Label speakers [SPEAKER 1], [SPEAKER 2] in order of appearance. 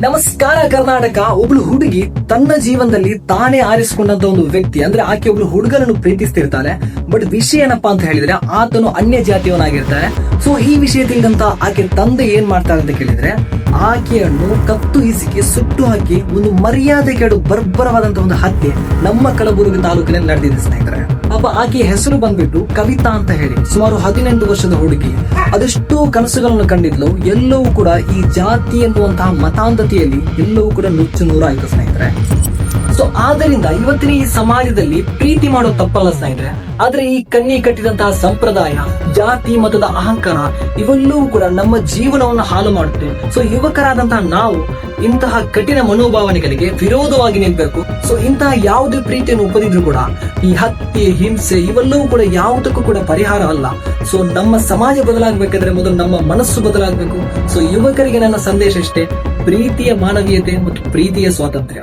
[SPEAKER 1] ನಮಸ್ಕಾರ ಕರ್ನಾಟಕ. ಒಬ್ಳು ಹುಡುಗಿ ತನ್ನ ಜೀವನದಲ್ಲಿ ತಾನೇ ಆರಿಸಿಕೊಂಡಂತ ಒಂದು ವ್ಯಕ್ತಿ. ಅಂದ್ರೆ ಆಕೆ ಒಬ್ಳು ಹುಡುಗನನ್ನು ಪ್ರೀತಿಸ್ತಿರ್ತಾಳೆ. ಬಟ್ ವಿಷಯ ಏನಪ್ಪಾ ಅಂತ ಹೇಳಿದ್ರೆ ಆತನು ಅನ್ಯ ಜಾತಿಯವನಾಗಿರ್ತಾನೆ ಸೊ ಈ ವಿಷಯ ತಿಳಿದಂತ ಆಕೆ ತಂದೆ ಏನ್ ಮಾಡ್ತಾರೆ ಅಂತ ಕೇಳಿದ್ರೆ ಆಕೆಯನ್ನು ಕತ್ತು ಹಿಸಿಕೆ ಸುಟ್ಟು ಹಾಕಿ ಒಂದು ಮರ್ಯಾದೆ ಕೆಡು ಬರ್ಬರವಾದಂತ ಒಂದು ಹತ್ಯೆ ನಮ್ಮ ಕಲಬುರಗಿ ತಾಲೂಕಿನಲ್ಲಿ ನಡೆದಿದೆ ಸ್ನೇಹಿತರೆ. ಪಾಪ ಆಕೆ ಹೆಸರು ಬಂದ್ಬಿಟ್ಟು ಕವಿತಾ ಅಂತ ಹೇಳಿ, ಸುಮಾರು ಹದಿನೆಂಟು ವರ್ಷದ ಹುಡುಗಿ. ಅದೆಷ್ಟೋ ಕನಸುಗಳನ್ನು ಕಂಡಿದ್ಲು, ಎಲ್ಲವೂ ಕೂಡ ಈ ಜಾತಿ ಎನ್ನುವಂತಹ ಮತಾಂಧತೆಯಲ್ಲಿ ಎಲ್ಲವೂ ಕೂಡ ನುಚ್ಚು ನೂರಾಯಿತು ಸ್ನೇಹಿತರೆ. ಆದ್ದರಿಂದ ಇವತ್ತಿನ ಈ ಸಮಾಜದಲ್ಲಿ ಪ್ರೀತಿ ಮಾಡೋ ತಪ್ಪಲ್ಲ ಸ್ನೇಹಿತರೆ. ಆದ್ರೆ ಈ ಕನ್ನಿ ಕಟ್ಟಿದಂತಹ ಸಂಪ್ರದಾಯ, ಜಾತಿ, ಮತದ ಅಹಂಕಾರ, ಇವೆಲ್ಲವೂ ಕೂಡ ನಮ್ಮ ಜೀವನವನ್ನು ಹಾಳು ಮಾಡುತ್ತೆ. ಸೊ ಯುವಕರಾದಂತಹ ನಾವು ಇಂತಹ ಕಠಿಣ ಮನೋಭಾವನೆಗಳಿಗೆ ವಿರೋಧವಾಗಿ ನಿಲ್ಬೇಕು. ಸೊ ಇಂತಹ ಯಾವುದೇ ಪ್ರೀತಿಯನ್ನು ಒಪ್ಪದಿದ್ರು ಕೂಡ, ಈ ಹತ್ಯೆ, ಹಿಂಸೆ ಇವೆಲ್ಲವೂ ಕೂಡ ಯಾವುದಕ್ಕೂ ಕೂಡ ಪರಿಹಾರ ಅಲ್ಲ. ಸೊ ನಮ್ಮ ಸಮಾಜ ಬದಲಾಗಬೇಕಾದ್ರೆ ಮೊದಲು ನಮ್ಮ ಮನಸ್ಸು ಬದಲಾಗಬೇಕು. ಸೊ ಯುವಕರಿಗೆ ನನ್ನ ಸಂದೇಶ ಇಷ್ಟೇ, ಪ್ರೀತಿಯ ಮಾನವೀಯತೆ ಮತ್ತು ಪ್ರೀತಿಯ ಸ್ವಾತಂತ್ರ್ಯ.